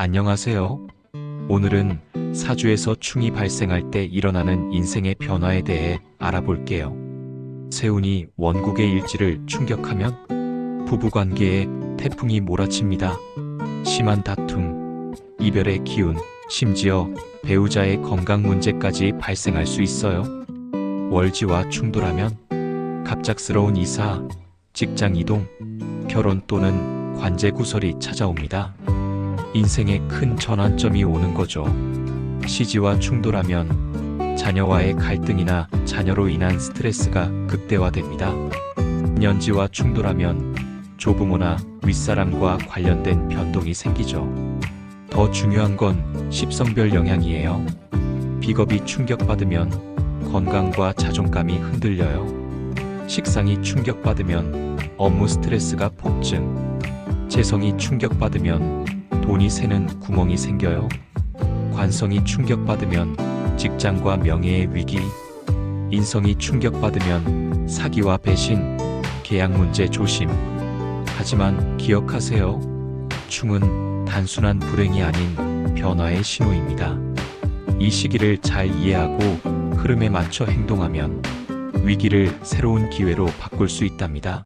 안녕하세요. 오늘은 사주에서 충이 발생할 때 일어나는 인생의 변화에 대해 알아볼게요. 세운이 원국의 일지를 충격하면 부부관계에 태풍이 몰아칩니다. 심한 다툼, 이별의 기운, 심지어 배우자의 건강 문제까지 발생할 수 있어요. 월지와 충돌하면 갑작스러운 이사, 직장 이동, 결혼 또는 관제 구설이 찾아옵니다. 인생에 큰 전환점이 오는 거죠. 시지와 충돌하면 자녀와의 갈등이나 자녀로 인한 스트레스가 극대화됩니다. 년지와 충돌하면 조부모나 윗사람과 관련된 변동이 생기죠. 더 중요한 건 십성별 영향이에요. 비겁이 충격받으면 건강과 자존감이 흔들려요. 식상이 충격받으면 업무 스트레스가 폭증. 재성이 충격받으면 돈이 새는 구멍이 생겨요. 관성이 충격받으면 직장과 명예의 위기. 인성이 충격받으면 사기와 배신, 계약 문제 조심. 하지만 기억하세요. 충은 단순한 불행이 아닌 변화의 신호입니다. 이 시기를 잘 이해하고 흐름에 맞춰 행동하면 위기를 새로운 기회로 바꿀 수 있답니다.